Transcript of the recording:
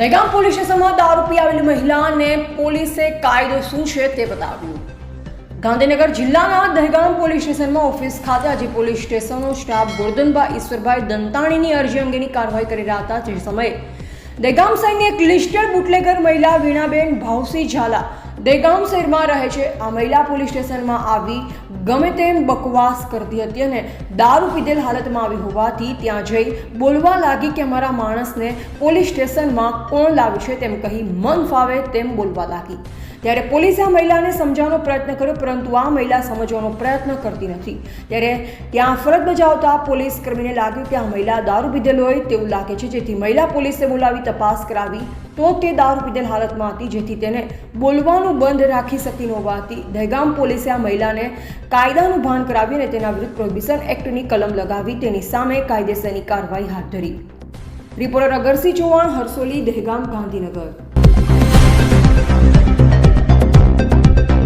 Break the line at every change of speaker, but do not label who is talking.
Dehgam police સ્ટેશનમાં દારૂ પી આવેલી મહિલાને પોલીસે કાયદો શું છે તે બતાવ્યું. ગાંધીનગર જિલ્લાના દહેગામ પોલીસ સ્ટેશનમાં ઓફિસ ખાતે આજે પોલીસ સ્ટેશનનો સ્ટાફ ગોરધનભાઈ ઈશ્વરભાઈ દંતાણીની અરજી અંગેની કાર્યવાહી કરી રહ્યા હતા. તે સમયે દહેગામ શહેરની એક લિસ્ટેડ બુટલેગર મહિલા વીણાબેન ભાવસી ઝાલા દહેગામ શહેરમાં રહે છે. આ મહિલા પોલીસ સ્ટેશનમાં આવી ગમે તેમ બકવાસ કરતી હતી અને દારૂ પીધેલ હાલતમાં આવી હોવાથી ત્યાં જઈ બોલવા લાગી કે અમારા માણસને પોલીસ સ્ટેશનમાં કોણ લાવ્યું છે તેમ કહી મન ફાવે તેમ બોલવા લાગી. ત્યારે પોલીસે આ મહિલાને સમજાવવાનો પ્રયત્ન કર્યો, પરંતુ આ મહિલા સમજવાનો પ્રયત્ન કરતી નથી. ત્યારે ત્યાં ફરજ બજાવતા પોલીસ કર્મીને લાગ્યું કે આ મહિલા દારૂ પીધેલ હોય તેવું લાગે છે. જેથી મહિલા પોલીસે બોલાવી તપાસ કરાવી તો તે દારૂ પીધેલ હાલતમાં હતી, જેથી તેને બોલવાનું બંધ રાખી શકી ન હોવાથી દહેગામ પોલીસે આ મહિલાને કાયદાનું ભાન કરાવી અને તેના વિરુદ્ધ પ્રોહિબિશન એક્ટની કલમ લગાવી તેની સામે કાયદેસરની કાર્યવાહી હાથ ધરી. રિપોર્ટર અગરસિંહ ચૌહાણ હરસોલી દહેગામ, ગાંધીનગર.